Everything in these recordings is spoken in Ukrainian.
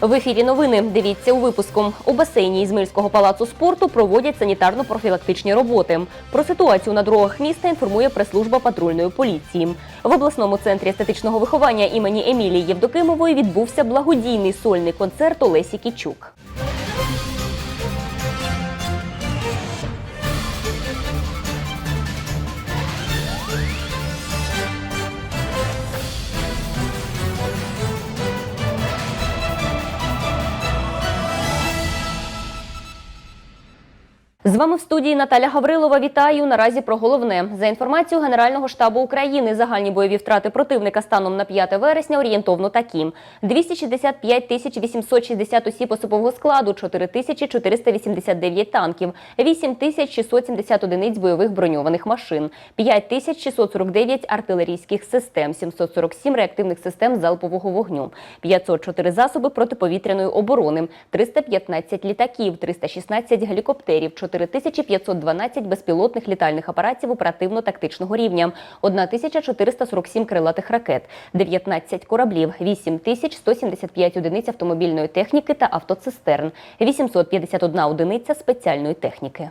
В ефірі новини дивіться у випуску. У басейні Ізмирського палацу спорту проводять санітарно-профілактичні роботи. Про ситуацію на дорогах міста інформує прес-служба патрульної поліції. В обласному центрі естетичного виховання імені Емілії Євдокимової відбувся благодійний сольний концерт Олесі Кічук. З вами в студії Наталя Гаврилова. Вітаю. Наразі про головне. За інформацією Генерального штабу України, загальні бойові втрати противника станом на 5 вересня орієнтовно такі: 265 тисяч 860 осіб особового складу, 4 тисячі 489 танків, 8 тисяч 670 одиниць бойових броньованих машин, 5 тисяч 649 артилерійських систем, 747 реактивних систем залпового вогню, 504 засоби протиповітряної оборони, 315 літаків, 316 гелікоптерів, 4512 безпілотних літальних апаратів оперативно-тактичного рівня, 1447 крилатих ракет, 19 кораблів, 8175 одиниць автомобільної техніки та автоцистерн, 851 одиниця спеціальної техніки.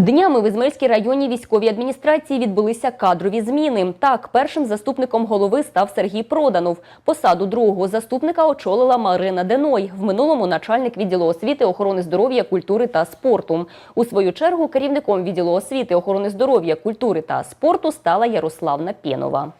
Днями в Ізмельській районній військовій адміністрації відбулися кадрові зміни. Так, першим заступником голови став Сергій Проданов. Посаду другого заступника очолила Марина Деной, в минулому начальник відділу освіти, охорони здоров'я, культури та спорту. У свою чергу керівником відділу освіти, охорони здоров'я, культури та спорту стала Ярославна Пєнова.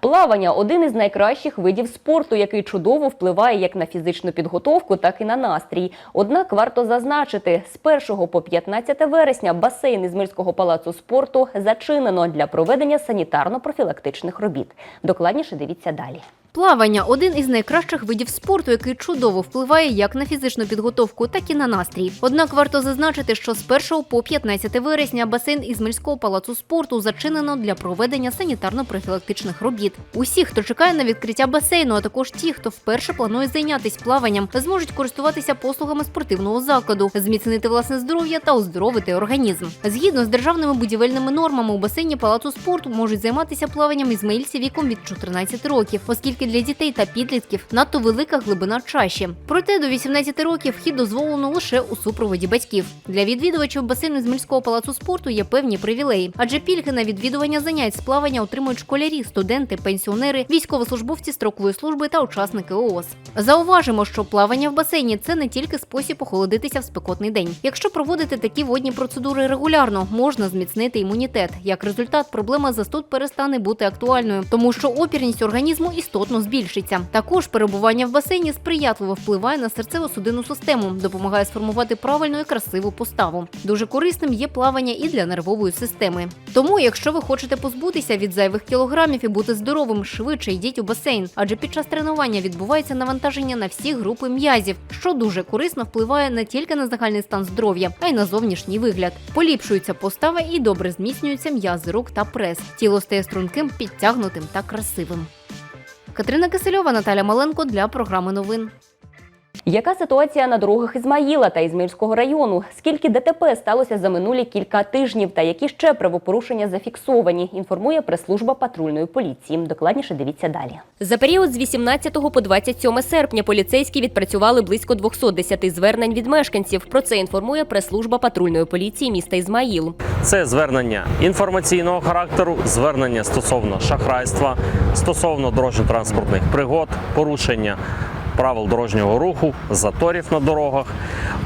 Плавання один із найкращих видів спорту, який чудово впливає як на фізичну підготовку, так і на настрій. Однак варто зазначити, з 1 по 15 вересня басейн мирського палацу спорту зачинено для проведення санітарно-профілактичних робіт. Докладніше дивіться далі. Плавання один із найкращих видів спорту, який чудово впливає як на фізичну підготовку, так і на настрій. Однак варто зазначити, що з 1 по 15 вересня басейн Ізмельського палацу спорту зачинено для проведення санітарно-профілактичних робіт. Усі, хто чекає на відкриття басейну, а також ті, хто вперше планує зайнятися плаванням, зможуть користуватися послугами спортивного закладу, зміцнити власне здоров'я та оздоровити організм. Згідно з державними будівельними нормами, у басейні палацу спорту можуть займатися плаванням ізмаїльці віком від 14 років, оскільки для дітей та підлітків надто велика глибина чаші. Проте до 18 років вхід дозволено лише у супроводі батьків. Для відвідувачів басейну Змільського палацу спорту є певні привілеї, адже пільги на відвідування занять з плавання отримують школярі, студенти, пенсіонери, військовослужбовці строкової служби та учасники ООС. Зауважимо, що плавання в басейні це не тільки спосіб охолодитися в спекотний день. Якщо проводити такі водні процедури регулярно, можна зміцнити імунітет. Як результат, проблема застуд перестане бути актуальною, тому що опірність організму істотно збільшиться. Також перебування в басейні сприятливо впливає на серцево-судинну систему, допомагає сформувати правильну і красиву поставу. Дуже корисним є плавання і для нервової системи. Тому, якщо ви хочете позбутися від зайвих кілограмів і бути здоровим, швидше йдіть у басейн, адже під час тренування відбувається навантаження на всі групи м'язів, що дуже корисно впливає не тільки на загальний стан здоров'я, а й на зовнішній вигляд. Поліпшується постава і добре зміцнюються м'язи рук та прес. Тіло стає струнким, підтягнутим та красивим. Катерина Кисельова, Наталя Маленко для програми новин. Яка ситуація на дорогах Ізмаїла та Ізмаїльського району? Скільки ДТП сталося за минулі кілька тижнів та які ще правопорушення зафіксовані? Інформує прес-служба патрульної поліції. Докладніше дивіться далі. За період з 18 по 27 серпня поліцейські відпрацювали близько 210 звернень від мешканців. Про це інформує прес-служба патрульної поліції міста Ізмаїл. Це звернення інформаційного характеру, звернення стосовно шахрайства, стосовно дорожньо-транспортних пригод, порушення правил дорожнього руху, заторів на дорогах.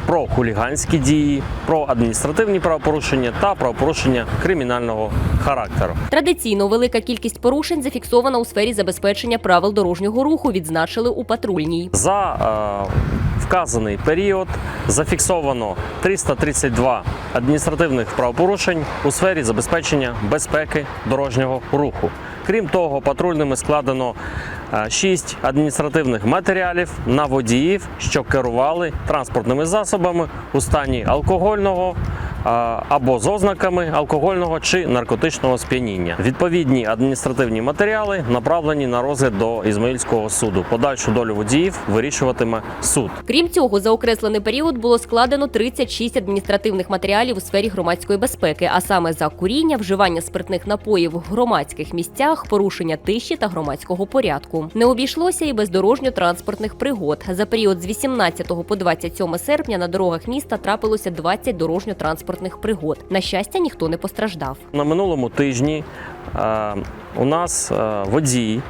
про хуліганські дії, про адміністративні правопорушення та правопорушення кримінального характеру. Традиційно велика кількість порушень зафіксована у сфері забезпечення правил дорожнього руху. Відзначили у патрульній. За е, вказаний період зафіксовано 332 адміністративних правопорушень у сфері забезпечення безпеки дорожнього руху. Крім того, патрульними складено 6 адміністративних матеріалів на водіїв, що керували транспортними засобами у стані алкогольного або з ознаками алкогольного чи наркотичного сп'яніння. Відповідні адміністративні матеріали направлені на розгляд до Ізмаїльського суду. Подальшу долю водіїв вирішуватиме суд. Крім цього, за окреслений період було складено 36 адміністративних матеріалів у сфері громадської безпеки, а саме за куріння, вживання спиртних напоїв в громадських місцях, порушення тиші та громадського порядку. Не обійшлося і без дорожньо-транспортних пригод. За період з 18 по 27 серпня на дорогах міста трапилося 20 дорожньо-транспортних пригод. На щастя, ніхто не постраждав. На минулому тижні е, у нас е, водій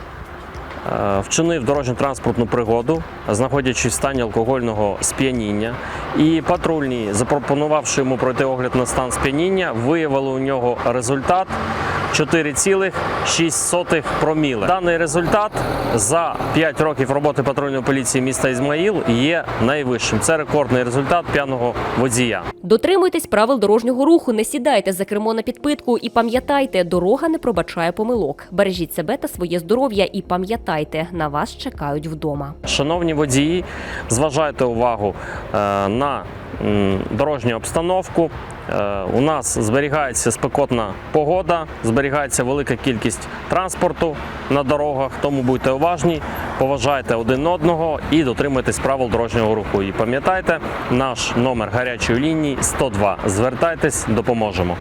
е, вчинив дорожньо-транспортну пригоду, знаходячись в стані алкогольного сп'яніння. І патрульні, запропонувавши йому пройти огляд на стан сп'яніння, виявили у нього результат 4,6 проміле. Даний результат за 5 років роботи патрульної поліції міста Ізмаїл є найвищим. Це рекордний результат п'яного водія. Дотримуйтесь правил дорожнього руху, не сідайте за кермо на підпитку і пам'ятайте, дорога не пробачає помилок. Бережіть себе та своє здоров'я і пам'ятайте, на вас чекають вдома. Шановні водії, зважайте увагу е, на дорожню обстановку. Е, У нас зберігається спекотна погода, зберігається велика кількість транспорту на дорогах, тому будьте уважні, поважайте один одного і дотримуйтесь правил дорожнього руху. І пам'ятайте, наш номер гарячої лінії 102. Звертайтесь, допоможемо.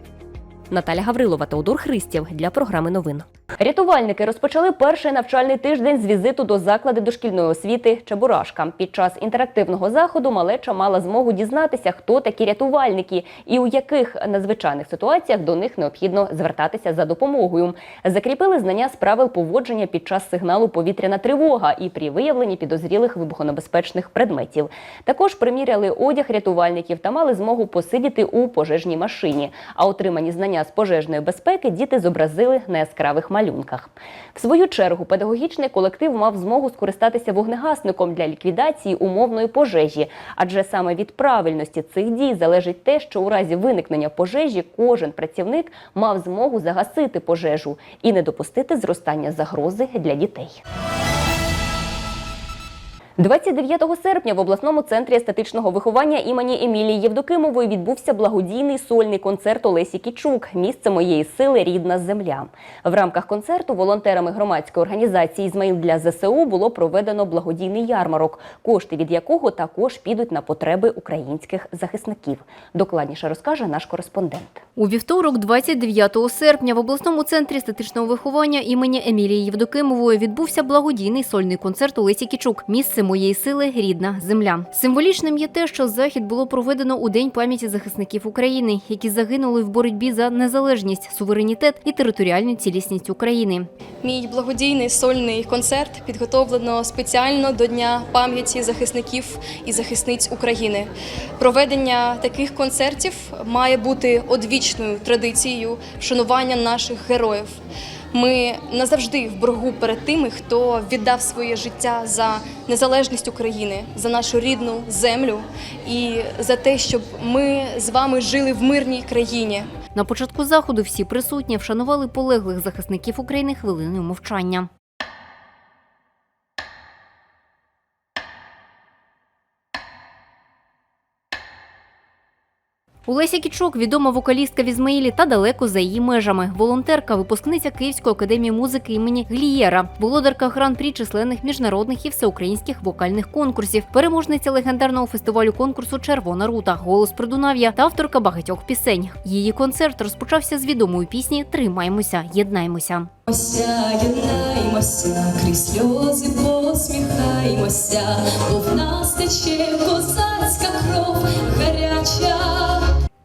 Наталя Гаврилова, Теодор Христєв для програми новин. Рятувальники розпочали перший навчальний тиждень з візиту до закладу дошкільної освіти Чебурашка. Під час інтерактивного заходу малеча мала змогу дізнатися, хто такі рятувальники і у яких надзвичайних ситуаціях до них необхідно звертатися за допомогою. Закріпили знання з правил поводження під час сигналу повітряна тривога і при виявленні підозрілих вибухонебезпечних предметів. Також приміряли одяг рятувальників та мали змогу посидіти у пожежній машині. А отримані знання з пожежної безпеки діти зобразили на яскравих малюнках. В свою чергу педагогічний колектив мав змогу скористатися вогнегасником для ліквідації умовної пожежі, адже саме від правильності цих дій залежить те, що у разі виникнення пожежі кожен працівник мав змогу загасити пожежу і не допустити зростання загрози для дітей. 29 серпня в обласному центрі естетичного виховання імені Емілії Євдокимової відбувся благодійний сольний концерт Олесі Кічук Місце моєї сили рідна земля. В рамках концерту волонтерами громадської організації Ізмаїл для ЗСУ було проведено благодійний ярмарок, кошти від якого також підуть на потреби українських захисників. Докладніше розкаже наш кореспондент. У вівторок, 29 серпня, в обласному центрі естетичного виховання імені Емілії Євдокимової відбувся благодійний сольний концерт Олесі Кічук Місце моєї сили рідна земля. Символічним є те, що захід було проведено у день пам'яті захисників України, які загинули в боротьбі за незалежність, суверенітет і територіальну цілісність України. Мій благодійний сольний концерт підготовлено спеціально до Дня пам'яті захисників і захисниць України. Проведення таких концертів має бути одвічною традицією вшанування наших героїв. Ми назавжди в боргу перед тими, хто віддав своє життя за незалежність України, за нашу рідну землю і за те, щоб ми з вами жили в мирній країні. На початку заходу всі присутні вшанували полеглих захисників України хвилиною мовчання. Олеся Кічук відома вокалістка в Ізмаїлі та далеко за її межами. Волонтерка, випускниця Київської академії музики імені Глієра, володарка гран-прі численних міжнародних і всеукраїнських вокальних конкурсів, переможниця легендарного фестивалю конкурсу Червона рута, голос Придунав'я та авторка багатьох пісень. Її концерт розпочався з відомої пісні Тримаймося, єднаймося. Єднаймося, крізь сльози посміхаймося, в нас тече козацька кров гаряча.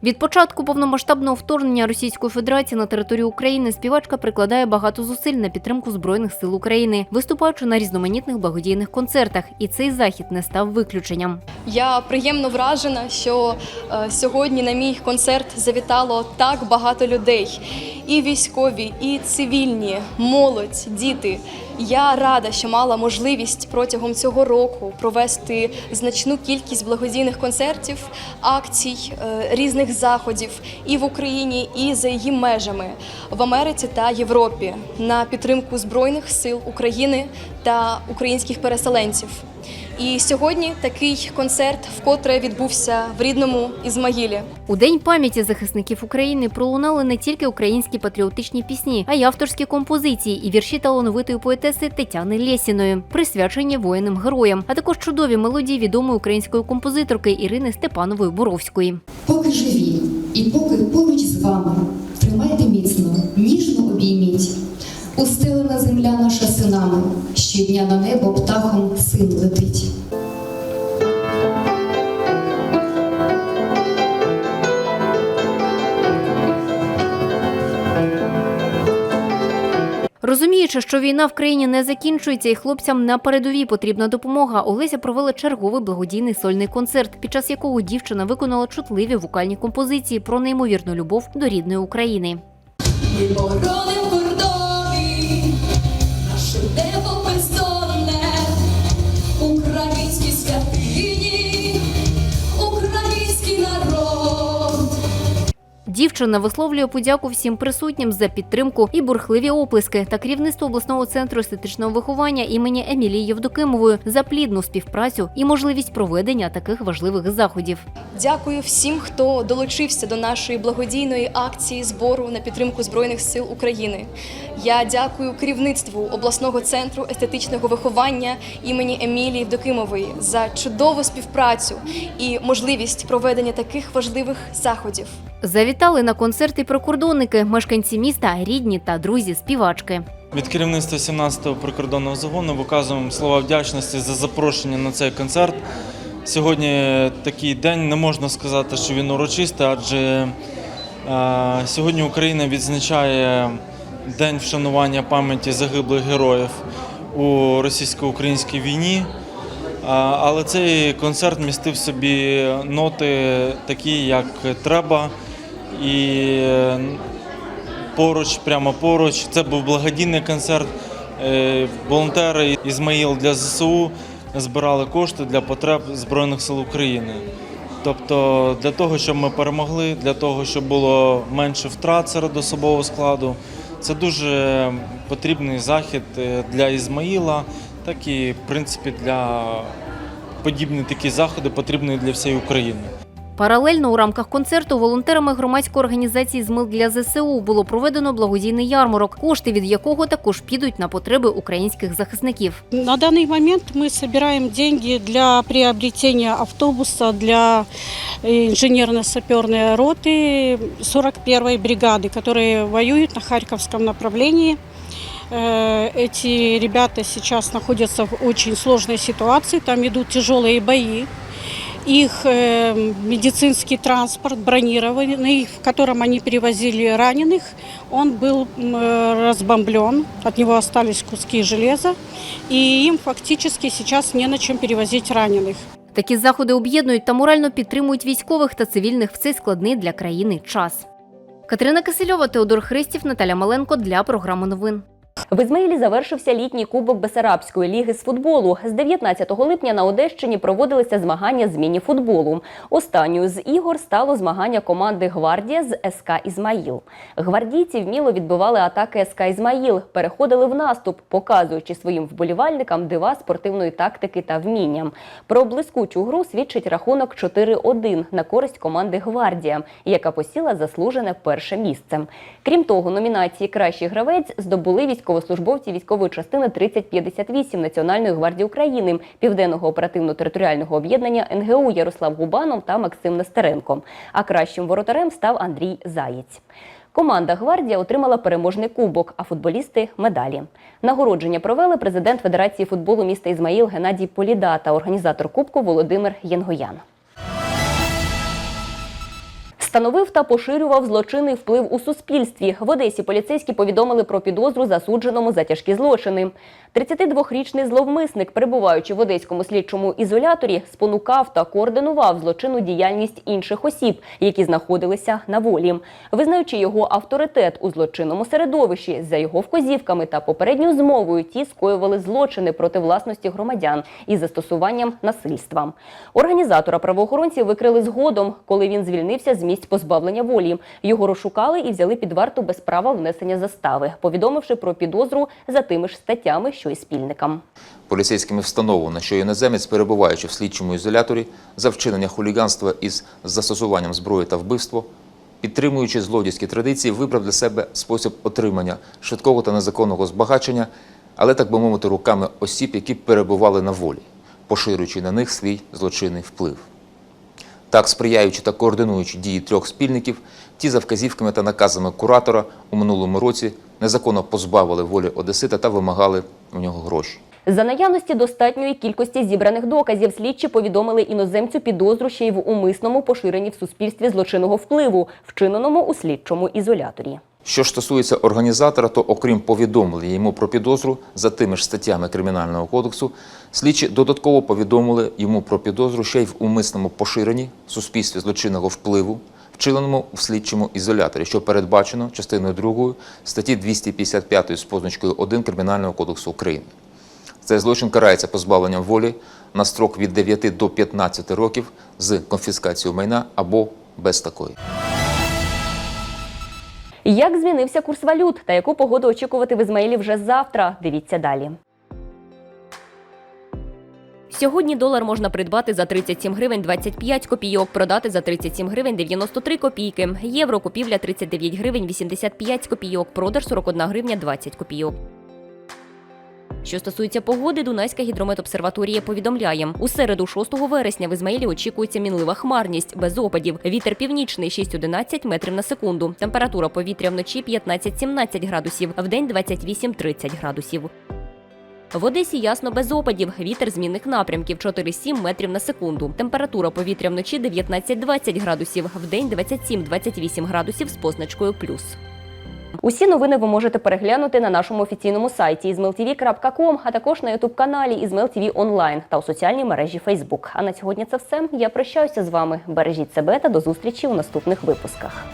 Від початку повномасштабного вторгнення Російської Федерації на територію України співачка прикладає багато зусиль на підтримку збройних сил України, виступаючи на різноманітних благодійних концертах. І цей захід не став виключенням. Я приємно вражена, що е, сьогодні на мій концерт завітало так багато людей. І військові, і цивільні, молодь, діти. Я рада, що мала можливість протягом цього року провести значну кількість благодійних концертів, акцій, е, різних заходів і в Україні, і за її межами в Америці та Європі на підтримку збройних сил України та українських переселенців. І сьогодні такий концерт вкотре відбувся в рідному Ізмаїлі. У день пам'яті захисників України пролунали не тільки українські патріотичні пісні, а й авторські композиції і вірші талановитої поетеси Тетяни Лєсіної, присвячені воїнам героям, а також чудові мелодії відомої української композиторки Ірини Степанової Буровської. Поки живі і поки поруч з вами, тримайте міцно, ніжно обійміть. Устелена земля наша синами, щодня на небо птахом син летить. Розуміючи, що війна в країні не закінчується і хлопцям на передовій потрібна допомога, Олеся провела черговий благодійний сольний концерт, під час якого дівчина виконала чутливі вокальні композиції про неймовірну любов до рідної України. Ми Дівчина висловлює подяку всім присутнім за підтримку і бурхливі оплески та керівництво обласного центру естетичного виховання імені Емілії Євдокимової за плідну співпрацю і можливість проведення таких важливих заходів. Дякую всім, хто долучився до нашої благодійної акції збору на підтримку Збройних сил України. Я дякую керівництву обласного центру естетичного виховання імені Емілії Вдокимової за чудову співпрацю і можливість проведення таких важливих заходів. Завітали на концерти прикордонники, мешканці міста, рідні та друзі співачки. Від керівництва 17-го прикордонного загону виказуємо слова вдячності за запрошення на цей концерт. Сьогодні такий день не можна сказати, що він урочистий, адже е, сьогодні Україна відзначає День вшанування пам'яті загиблих героїв у російсько-українській війні. Але цей концерт містив собі ноти такі, як треба, і е, поруч, прямо поруч. Це був благодійний концерт. Е, Волонтери Ізмаїл для ЗСУ збирали кошти для потреб Збройних сил України. Тобто для того, щоб ми перемогли, для того, щоб було менше втрат серед особового складу. Це дуже потрібний захід е, для Ізмаїла, так і в принципі для подібні такі заходи потрібні для всієї України. Паралельно у рамках концерту волонтерами громадської організації «Змил для ЗСУ було проведено благодійний ярмарок, кошти від якого також підуть на потреби українських захисників. На данный момент мы собираем деньги для приобретения автобуса для э, инженерно-саперной роты 41-й бригады, которые воюют на Харьковском направлении. Э, Эти ребята сейчас находятся в очень сложной ситуации, там идут тяжелые бои. Их э, медицинский транспорт бронированный, в котором они перевозили раненых, он был м, э, разбомблен, от него остались куски железа, и им фактически сейчас не на чем перевозить раненых. Такі заходи об'єднують та морально підтримують військових та цивільних в цей складний для країни час. Катерина Кисельова, Теодор Христів, Наталя Маленко для програми новин. В Ізмаїлі завершився літній кубок Бесарабської ліги з футболу. З 19 липня на Одещині проводилися змагання з міні-футболу. Останньою з ігор стало змагання команди Гвардія з СК Ізмаїл. Гвардійці вміло відбивали атаки СК Ізмаїл, переходили в наступ, показуючи своїм вболівальникам дива спортивної тактики та вміння. Про блискучу гру свідчить рахунок 4-1 на користь команди Гвардія, яка посіла заслужене перше місце. Крім того, номінації Кращий гравець здобули військовослужбовці військової частини 3058 Національної гвардії України, Південного оперативно-територіального об'єднання НГУ Ярослав Губанов та Максим Нестеренко. А кращим воротарем став Андрій Заєць. Команда Гвардія отримала переможний кубок, а футболісти медалі. Нагородження провели президент Федерації футболу міста Ізмаїл Геннадій Поліда та організатор кубку Володимир Єнгоян. Становив та поширював злочинний вплив у суспільстві. В Одесі поліцейські повідомили про підозру засудженому за тяжкі злочини. 32-річний зловмисник, перебуваючи в одеському слідчому ізоляторі, спонукав та координував злочинну діяльність інших осіб, які знаходилися на волі. Визнаючи його авторитет у злочинному середовищі, за його вказівками та попередньою змовою, ті скоювали злочини проти власності громадян із застосуванням насильства. Організатора правоохоронці викрили згодом, коли він звільнився з місць позбавлення волі. Його розшукали і взяли під варту без права внесення застави, повідомивши про підозру за тими ж статтями, що й спільникам. Поліцейськими встановлено, що іноземець, перебуваючи в слідчому ізоляторі за вчинення хуліганства із застосуванням зброї та вбивство, підтримуючи злодійські традиції, вибрав для себе спосіб отримання швидкого та незаконного збагачення, але так би мовити, руками осіб, які перебували на волі, поширюючи на них свій злочинний вплив. Так, сприяючи та координуючи дії трьох спільників, ті за вказівками та наказами куратора у минулому році незаконно позбавили волі Одесита та вимагали у нього гроші. За наявності достатньої кількості зібраних доказів слідчі повідомили іноземцю підозру ще й в умисному поширенні в суспільстві злочинного впливу, вчиненому у слідчому ізоляторі. Що ж стосується організатора, то окрім повідомлення йому про підозру за тими ж статтями Кримінального кодексу, слідчі додатково повідомили йому про підозру ще й в умисному поширенні в суспільстві злочинного впливу, вчиненому в слідчому ізоляторі, що передбачено частиною 2 статті 255 з позначкою 1 Кримінального кодексу України. Цей злочин карається позбавленням волі на строк від 9 до 15 років з конфіскацією майна або без такої. Як змінився курс валют та яку погоду очікувати в Ізмаїлі вже завтра? Дивіться далі. Сьогодні долар можна придбати за 37 гривень 25 копійок, продати за 37 гривень 93 копійки. Євро купівля 39 гривень 85 копійок, продаж 41 гривня 20 копійок. Що стосується погоди, Дунайська гідрометобсерваторія повідомляє, у середу 6 вересня в Ізмаїлі очікується мінлива хмарність без опадів. Вітер північний 6-11 метрів на секунду. Температура повітря вночі 15-17 градусів, вдень 28-30 градусів. В Одесі ясно без опадів. Вітер змінних напрямків 4-7 метрів на секунду. Температура повітря вночі 19-20 градусів, вдень 27-28 градусів з позначкою плюс. Усі новини ви можете переглянути на нашому офіційному сайті izmailtv.com, а також на ютуб-каналі IzmailTV онлайн та у соціальній мережі Facebook. А на сьогодні це все. Я прощаюся з вами. Бережіть себе та до зустрічі у наступних випусках.